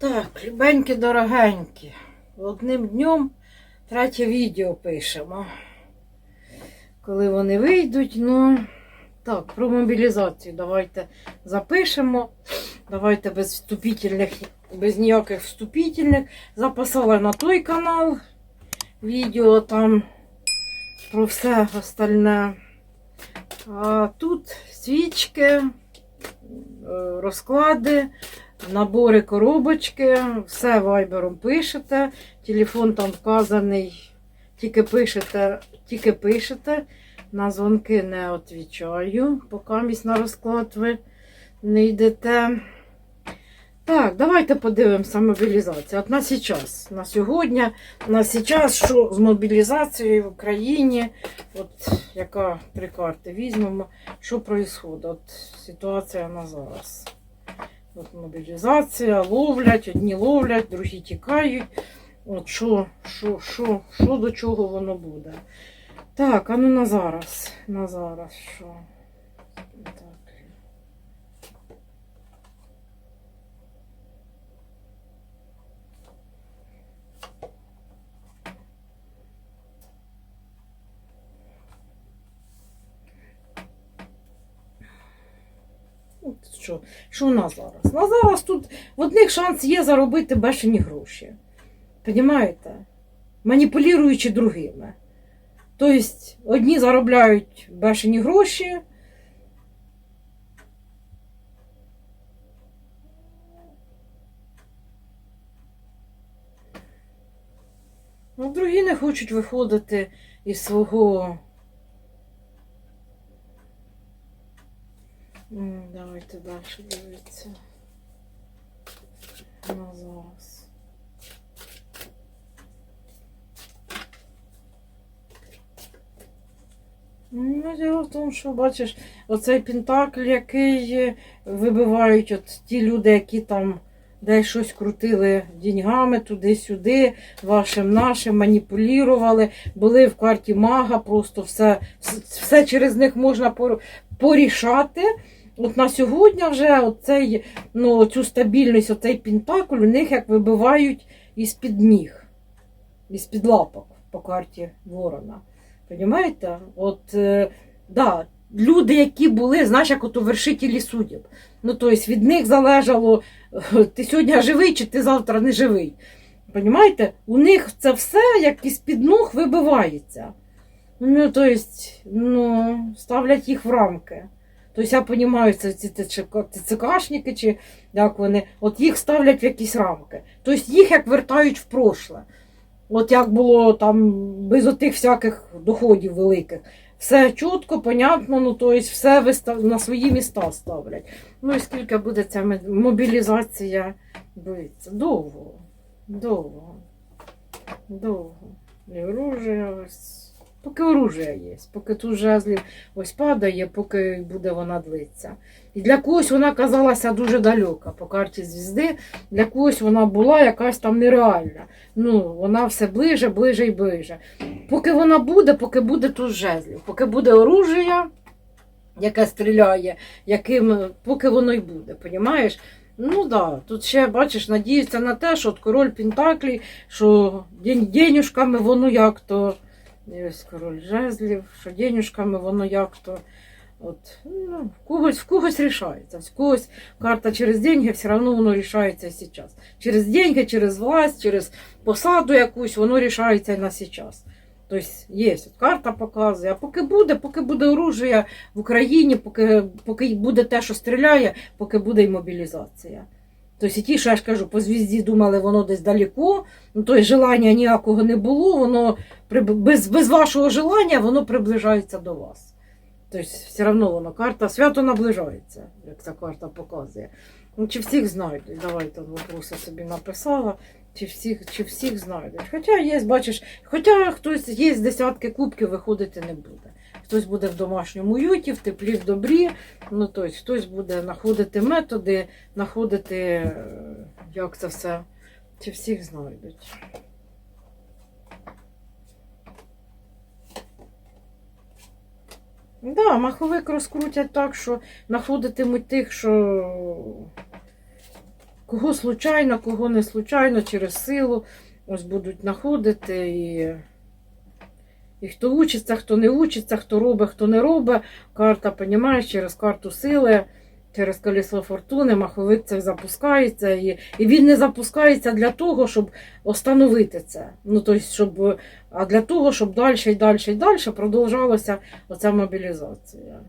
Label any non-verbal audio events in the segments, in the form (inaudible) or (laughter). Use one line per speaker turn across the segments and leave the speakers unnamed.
Так, любенькі, дорогенькі. Одним днем третє відео пишемо. Коли вони вийдуть, ну так, про мобілізацію давайте запишемо. Давайте без вступительних, без ніяких вступительних. Записала на той канал відео там про все остальне. А тут свічки, е, розклади, набори коробочки, все вайбером пишете, телефон там вказаний, тільки пишете, тільки пишете, на дзвонки не відповідаю, поки місць на розклад ви не йдете. Так, давайте подивимося мобілізацію. От на сейчас, на сьогодні, на сейчас, що з мобілізацією в Україні, от яка три карти візьмемо, що відбувається, от ситуація на зараз. От мобілізація, ловлять, одні ловлять, другі тікають. От що, що, що, що до чого воно буде. Так, а ну на зараз. На зараз що? Так. От що, що у нас зараз? На зараз тут в одних шанс є заробити бешені гроші. Понімаєте? Маніпулюючи другими. Тобто, одні заробляють бешені гроші. А другі не хочуть виходити із свого. Давайте далі дивитися. На зараз. Ну, діло в тому, що бачиш, оцей пентакль, який е, вибивають от ті люди, які там десь щось крутили деньгами туди-сюди, вашим нашим, маніпулювали, були в карті мага, просто все, все через них можна порішати. От на сьогодні вже оцей, ну, цю стабільність, оцей пентакль, у них як вибивають із-під ніг, із-під лапок по карті Ворона. Понімаєте? От, е, да, люди, які були, знаєш, як от у вершителі суддів. Ну, тобто від них залежало, (laughs) ти сьогодні живий чи ти завтра не живий. Понімаєте? У них це все як із-під ног вибивається. Ну, тобто, ну, ставлять їх в рамки. Тобто я розумію, це ці ТЦКшники, чи як вони, от їх ставлять в якісь рамки. Тобто їх як вертають в прошле. От як було там без отих всяких доходів великих. Все чітко, понятно, ну тобто все вистав... на свої міста ставлять. Ну і скільки буде ця мобілізація? Дивіться, довго, довго, довго. І оружие ось. Поки оружие є, поки тут жезлів ось падає, поки буде вона длиться. І для когось вона казалася дуже далека по карті звізди, для когось вона була якась там нереальна. Ну, вона все ближе, ближе і ближе. Поки вона буде, поки буде тут жезлів, поки буде оружие, яке стріляє, яким, поки воно й буде, понімаєш? Ну да, тут ще бачиш, надіються на те, що от король Пентаклі, що день, денюжками воно як Ось король жезлів, що денюжками воно як то. От, ну, в когось, в когось рішається. В когось карта через деньги, все одно воно рішається зараз. Через деньги, через власть, через посаду якусь, воно рішається на зараз. Тобто є, от карта показує. А поки буде, поки буде оружие в Україні, поки, поки буде те, що стріляє, поки буде і мобілізація. Тобто і ті, що я ж кажу, по звізді думали, воно десь далеко, ну тобто желання ніякого не було, воно без, без вашого желання воно приближається до вас. Тобто все одно воно карта свято наближається, як ця карта показує. Ну, чи всіх знайдуть? Давайте вопроси собі написала. Чи всіх, чи всіх знайдуть. Хоча є, бачиш, хоча хтось є з десятки кубків, виходити не буде. Хтось буде в домашньому уюті, в теплі, в добрі. Ну, тобто, хтось буде знаходити методи, знаходити, е, як це все, чи всіх знайдуть. Да, маховик розкрутять так, що знаходитимуть тих, що Кого случайно, кого не случайно, через силу. Ось будуть знаходити і. І хто учиться, хто не учиться, хто робить, хто не робить. Карта, понімаєш, через карту сили, через колесо фортуни, маховик цей запускається. І, і він не запускається для того, щоб остановити це. Ну, тобто, щоб, а для того, щоб далі і далі і далі продовжалася оця мобілізація.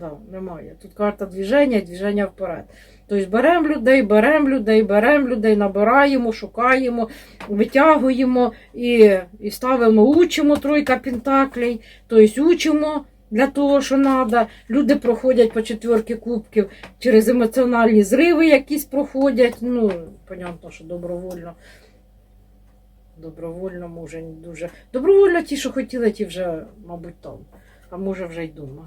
Да, немає. Тут карта движення движення вперед. Тобто беремо людей, беремо людей, беремо людей, набираємо, шукаємо, витягуємо і, і ставимо, учимо тройка пентаклей, тобто учимо для того, що треба. Люди проходять по четверки кубків через емоціональні зриви якісь проходять. Ну, понятно, що добровольно. Добровольно, може, не дуже. Добровольно ті, що хотіли, ті вже, мабуть, там. А може вже й дома.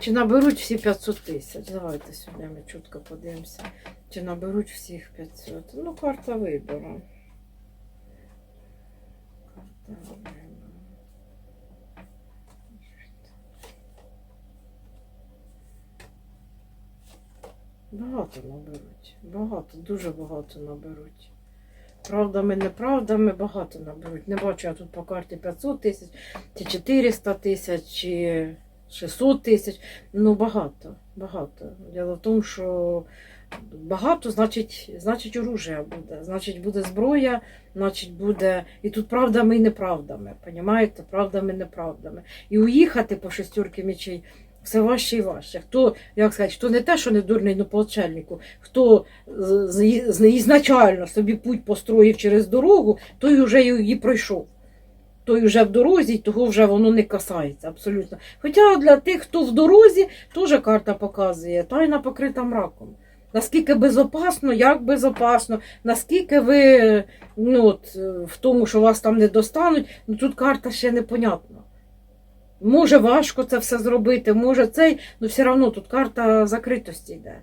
Чи наберуть всі 500 тисяч? Давайте сьогодні ми чутко подивимося. Чи наберуть всіх 500? Ну, карта вибору. Карта вибору. Багато наберуть. Багато, дуже багато наберуть. Правдами, неправдами багато наберуть. Не бачу я тут по карті 500 тисяч, чи 400 тисяч, чи 600 тисяч. Ну, багато, багато. Діло в тому, що багато, значить, значить, оружия буде. Значить, буде зброя, значить, буде. І тут правдами і неправдами. Понімаєте? Правдами і неправдами. І уїхати по шестерки мечей все важче і важче. Хто, як сказати, хто не те, що не дурний, ну хто ізначально собі путь построїв через дорогу, той вже її пройшов. Той вже в дорозі, того вже воно не касається абсолютно. Хоча для тих, хто в дорозі, теж карта показує, тайна покрита мраком. Наскільки безопасно, як безопасно, наскільки ви ну, от, в тому, що вас там не достануть, ну тут карта ще непонятна. Може важко це все зробити, може цей, але все одно тут карта закритості йде.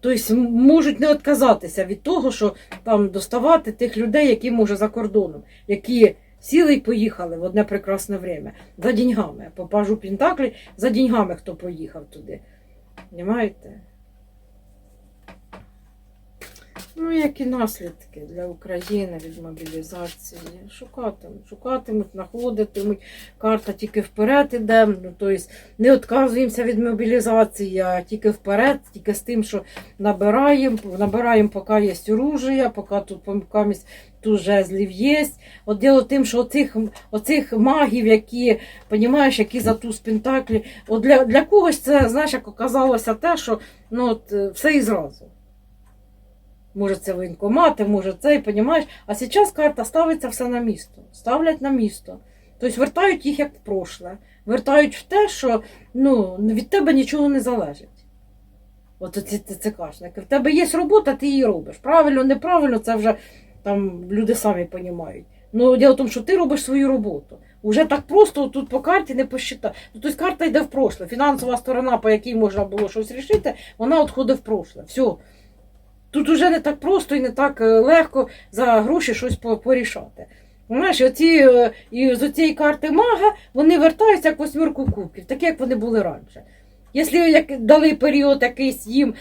Тобто можуть не відказатися від того, що там доставати тих людей, які може за кордоном, які сіли і поїхали в одне прекрасне время за деньгами. Попажу Пінтаклі, за деньгами хто поїхав туди. Понимаєте? Ну, які наслідки для України від мобілізації? Шукатимуть, шукатимуть, знаходитимуть. Карта тільки вперед іде. Ну, тобто не відказуємося від мобілізації, а тільки вперед, тільки з тим, що набираємо, набираємо, поки є оружие, поки тут поки тут жезлів є. От діло тим, що оцих, оцих магів, які, понімаєш, які за ту спентаклі, от для, для когось це, знаєш, як оказалося те, що ну, от, е, все і зразу. Може, це воєнкомати, може це, понімаєш? А зараз карта ставиться все на місто. Ставлять на місто. Тобто вертають їх як в прошле. Вертають в те, що ну, від тебе нічого не залежить. От ці ТЦКшники. В тебе є робота, ти її робиш. Правильно, неправильно, це вже там люди самі розуміють. Ну, діло в тому, що ти робиш свою роботу. Уже так просто тут по карті не посчита. Ну, тобто карта йде в прошле. Фінансова сторона, по якій можна було щось рішити, вона відходить в прошле. Все. Тут уже не так просто і не так е, легко за гроші щось порішати. Знаєш, оці, е, і з цієї карти мага вони вертаються як восьмірку кубків, такі, як вони були раніше. Якщо як дали період якийсь їм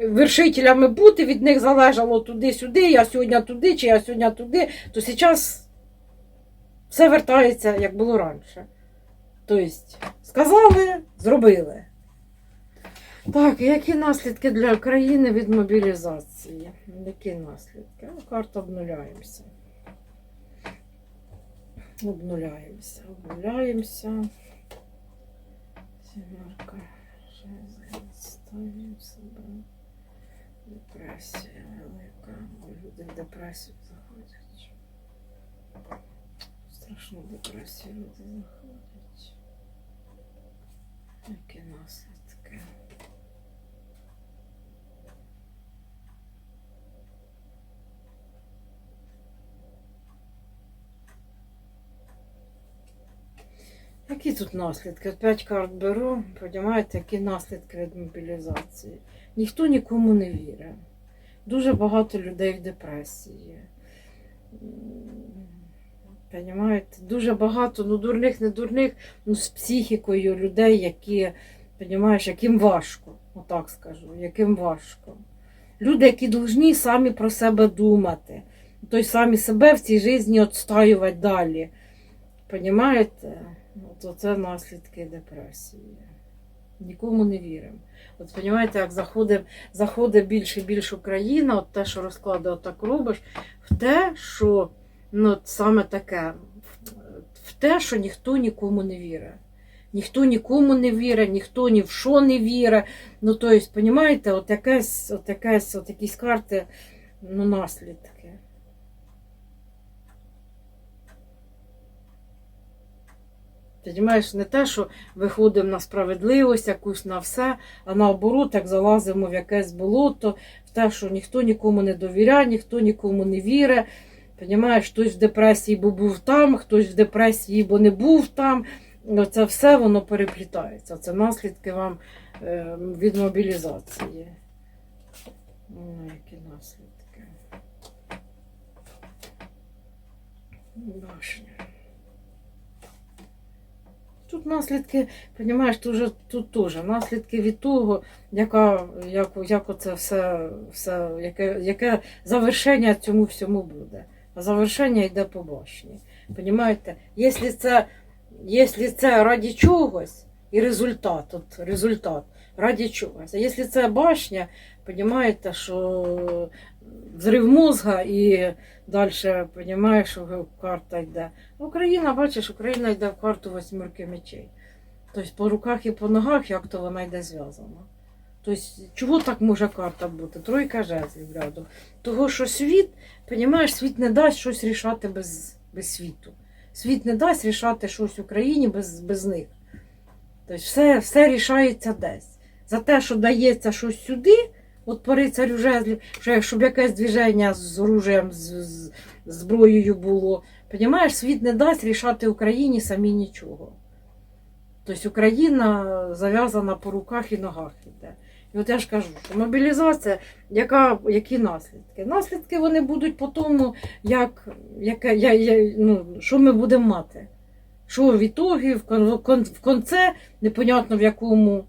вершителями бути, від них залежало туди-сюди, я сьогодні туди, чи я сьогодні туди, то зараз все вертається, як було раніше. Тобто, сказали, зробили. Так, які наслідки для країни від мобілізації? Які наслідки? Ну, карта обнуляємося. Обнуляємося, обнуляємося. Сімерка. Ставимо себе. Депресія велика. Люди в депресію заходять. Страшну депресію люди заходять. Які наслідки? Які тут наслідки? П'ять карт беру, розумієте, які наслідки від мобілізації. Ніхто нікому не вірить. Дуже багато людей в депресії. Понімаєте? Дуже багато, ну дурних, не дурних, ну з психікою людей, які, понімаєш, яким важко. Отак скажу, яким важко. Люди, які повинні самі про себе думати, тобто самі себе в цій житті відстоювати далі. Понімаєте? От це наслідки депресії. Нікому не віримо. От розумієте, як заходить, заходить більше і більше Україна, от те, що розклади отак робиш, в те, що ну, саме таке, в те, що ніхто нікому не вірить. Ніхто нікому не вірить, ніхто ні в що не вірить. Ну, тобто, розумієте, от якесь, от якесь, от якісь карти, ну, наслідки. Розумієш, не те, що виходимо на справедливість якусь на все, а наоборот, як залазимо в якесь болото, в те, що ніхто нікому не довіряє, ніхто нікому не вірить. Понімаєш, хтось в депресії, бо був там, хтось в депресії, бо не був там. Це все воно переплітається. Це наслідки вам е, від мобілізації. Ну, які наслідки. Башня. Тут наслідки, розумієш, тут, тут теж наслідки від того, яка, як, як оце все, все яке, яке завершення цьому всьому буде. А завершення йде по башні. Понімаєте? Якщо це, якщо це раді чогось і результат, от результат раді чогось. А якщо це башня, понімаєте, що взрив мозга і далі розумієш, карта йде. Україна, бачиш, Україна йде в карту восьмерки мечей. Тобто по руках і по ногах, як то вона йде зв'язана. Тобто, чого так може карта бути? Тройка жезлів рядом. Того, що світ, розумієш, світ не дасть щось рішати без, без світу. Світ не дасть рішати щось в Україні без, без них. Тобто все, все рішається десь. За те, що дається щось сюди, от по рицарю жезлів, що щоб якесь движення з оружієм, з, з зброєю було. Понімаєш, світ не дасть рішати Україні самі нічого. Тобто Україна зав'язана по руках і ногах іде. І от я ж кажу, що мобілізація, яка, які наслідки? Наслідки вони будуть по тому, як, яке, я, я, ну, що ми будемо мати. Що в ітогі, в кон- в конце, непонятно в якому,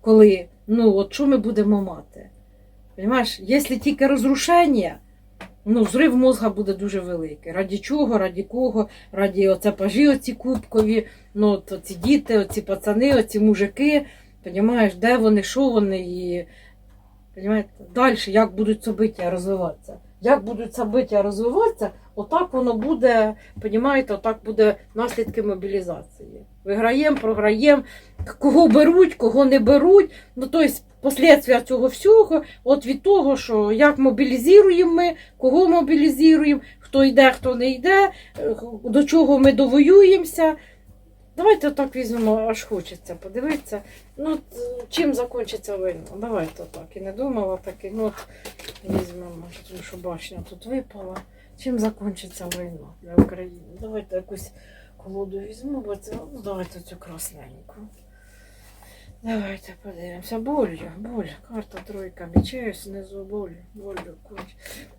коли. Ну, от що ми будемо мати? Понимаєш, якщо тільки розрушення, ну, зрив мозга буде дуже великий. Раді чого, раді кого, раді оце пажі оці кубкові, ну, от оці діти, оці пацани, оці мужики, понімаєш, де вони, що вони і далі, як будуть собиття розвиватися. Як будуть собиття розвиватися, отак воно буде, понімаєте, отак буде наслідки мобілізації. Виграємо, програємо, кого беруть, кого не беруть. Ну, тобто, послідствия цього всього, от від того, що як мобілізуємо ми, кого мобілізуємо, хто йде, хто не йде, е, до чого ми довоюємося. Давайте так візьмемо, аж хочеться подивитися. Ну, чим закінчиться війна? Давайте так. І не думала так, і ну, от візьмемо, тому що башня тут випала. Чим закінчиться війна для України? Давайте якусь колоду візьму, бо це ну, давайте цю красненьку. Давайте подивимося. Болью, боль. Карта тройка мечей, знизу болю.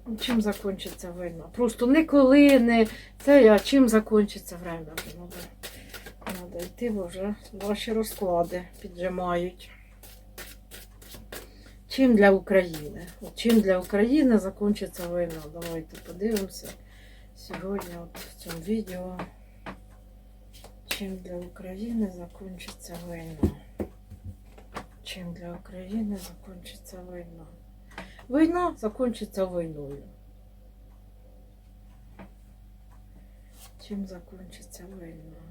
Ну, Чим закінчиться війна? Просто ніколи не це, а чим закінчиться время. Надо йти, бо вже ваші розклади піджимають. Чим для України? От Чим для України закінчиться війна? Давайте подивимося сьогодні от в цьому відео. Чим для України закінчиться війна? Чим для України закінчиться війна? Війна закінчиться війною. Чим закінчиться війна?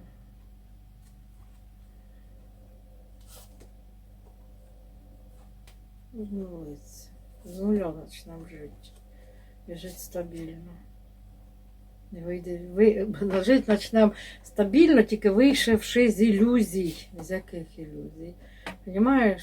Обнулиться. З нуля почнемо жити. І жити стабільно. Не вийде, ви, жити почнемо стабільно, тільки вийшовши з ілюзій. З яких ілюзій? Понімаєш,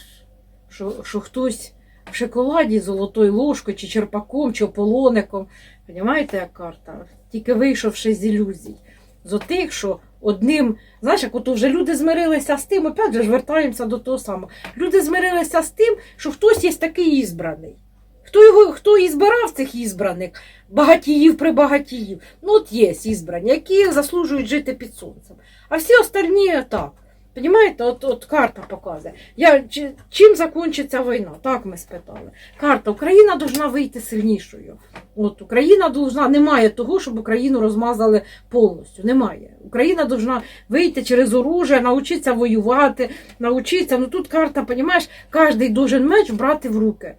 що, що хтось в шоколаді золотою ложкою, чи черпаком, чи ополоником. Понімаєте, як карта? Тільки вийшовши з ілюзій. З отих, що одним, знаєш, як ото вже люди змирилися з тим, опять же ж вертаємося до того самого. Люди змирилися з тим, що хтось є такий ізбраний. Хто його хто і цих ізбраних, багатіїв прибагатіїв? Ну, от є ізбрані, які заслужують жити під сонцем. А всі остальні так. Понімаєте, от, от карта показує. Я, чи, чим закінчиться війна? Так ми спитали. Карта Україна должна вийти сильнішою. От Україна должна, немає того, щоб Україну розмазали повністю. Немає. Україна должна вийти через оружие, навчитися воювати, навчитися. Ну тут карта, понімаєш, кожен должен меч брати в руки.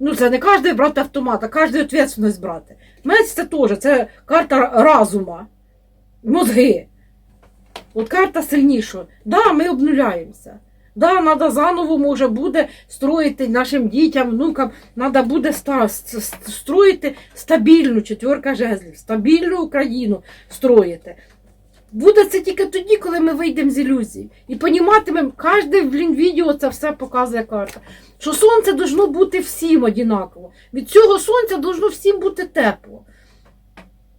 Ну, це не кожен брати автомат, а кожен відповідальність брати. Меч це теж, це карта разума, мозги. От карта сильніша. Да, ми обнуляємося. Да, треба заново може буде строїти нашим дітям, внукам, треба буде строїти стабільну четверка жезлів, стабільну Україну строїти. Буде це тільки тоді, коли ми вийдемо з ілюзій. І поніматимемо, кожне блін, відео це все показує карта. Що сонце должно бути всім однаково. Від цього сонця должно всім бути тепло.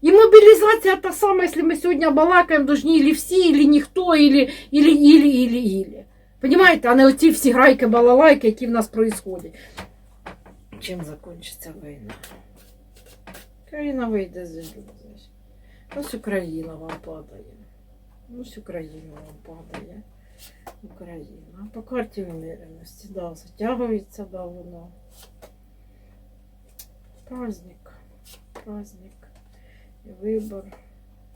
І мобілізація та сама, якщо ми сьогодні балакаємо, должні ілі всі, ілі ніхто, ілі, ілі, ілі, ілі, ілі. Понімаєте, а не оці всі грайки, балалайки, які в нас происходять. Чим закінчиться війна? Україна вийде з ілюзій. Ось Україна вам падає. Ось Україна вам падає. Україна. По карті виміреності, да, затягується, да, воно. Праздник. Праздник. Вибор.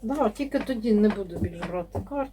Да, тільки тоді не буду більше брати карт.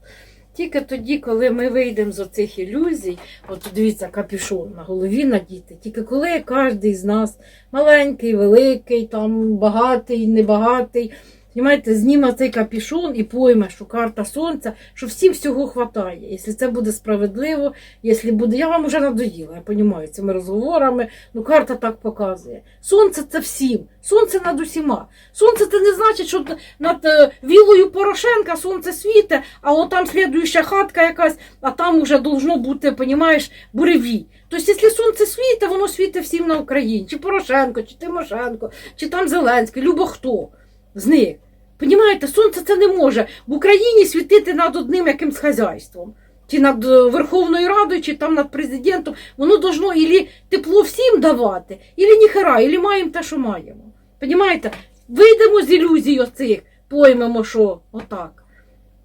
Тільки тоді, коли ми вийдемо з оцих ілюзій, от дивіться, капюшон на голові надіти, тільки коли кожен з нас маленький, великий, там багатий, небагатий, Понимаєте, зніме цей капюшон і пойме, що карта сонця, що всім всього хватає. Якщо це буде справедливо, якщо буде. Я вам вже надоїла, я розумію, цими розговорами. Ну, карта так показує. Сонце це всім, сонце над усіма. Сонце це не значить, що над е, вілою Порошенка сонце світе, а от там слідуюча хатка якась, а там уже должно бути, понімаєш, буревій. Тобто, якщо сонце світе, воно світить всім на Україні. Чи Порошенко, чи Тимошенко, чи там Зеленський, любо хто з них. Понімаєте, сонце це не може в Україні світити над одним якимсь хазяйством. Чи над е, Верховною Радою, чи там над президентом. Воно должно ілі тепло всім давати, ілі ніхера, ілі маємо те, що маємо. Понімаєте? Вийдемо з ілюзій оцих, поймемо, що отак.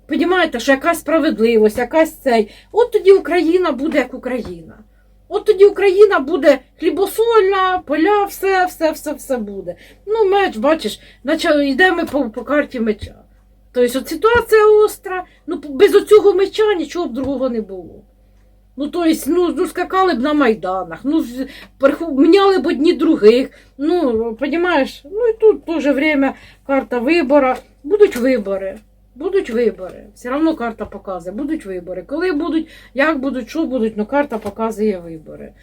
Понімаєте, що якась справедливість, якась цей. От тоді Україна буде як Україна. От тоді Україна буде хлібосольна, поля, все, все, все, все буде. Ну, меч, бачиш, наче йдемо по, по карті меча. Тобто ситуація остра, ну без оцього меча нічого б другого не було. Ну, тобто, ну, ну скакали б на майданах, ну, міняли б одні других. Ну, розумієш, ну і тут теж время, карта вибора. Будуть вибори. Будуть вибори. Все одно карта показує, будуть вибори. Коли будуть, як будуть, що будуть, ну карта показує вибори.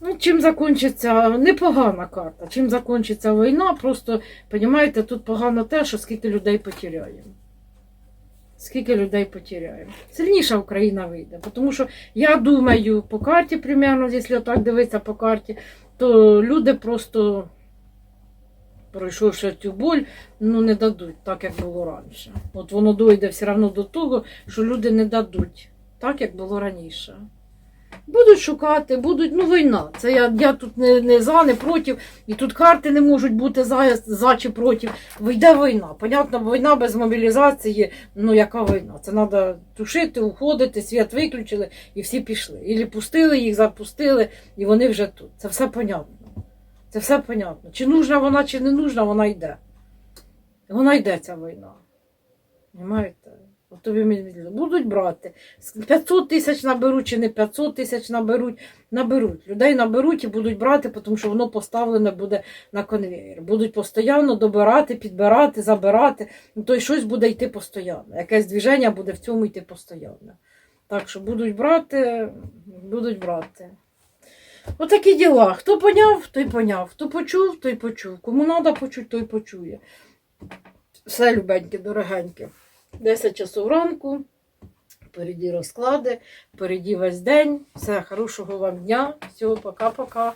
Ну, чим закінчиться непогана карта. Чим закінчиться війна, просто, розумієте, тут погано те, що скільки людей потеряємо. Скільки людей потеряємо. Сильніша Україна вийде. Тому що я думаю, по карті, примерно, якщо так дивитися по карті, то люди просто, пройшовши цю боль, ну не дадуть так, як було раніше. От воно дойде все одно до того, що люди не дадуть так, як було раніше. Будуть шукати, будуть, ну війна. Це я, я тут не, не за, не проти, і тут карти не можуть бути за, за чи проти. Вийде війна. Понятно, війна без мобілізації, ну яка війна? Це треба тушити, уходити, світ виключили і всі пішли. Ілі пустили їх, запустили, і вони вже тут. Це все понятно. Це все понятно. Чи нужна вона, чи не нужна, вона йде. Вона йде ця війна. Понимаєте? От тобі будуть брати. 500 тисяч наберуть чи не 500 тисяч наберуть, наберуть. Людей наберуть і будуть брати, тому що воно поставлене буде на конвейер. Будуть постійно добирати, підбирати, забирати. Ну, то й щось буде йти постійно. Якесь движення буде в цьому йти постійно. Так що будуть брати, будуть брати. Отакі діла. Хто поняв, той поняв. Хто почув, той почув. Кому треба почути, той почує. Все, любеньке, дорогеньке. 10 часов ранку. Впереді розклади, впереді весь день. Все, хорошого вам дня. Всього пока-пока.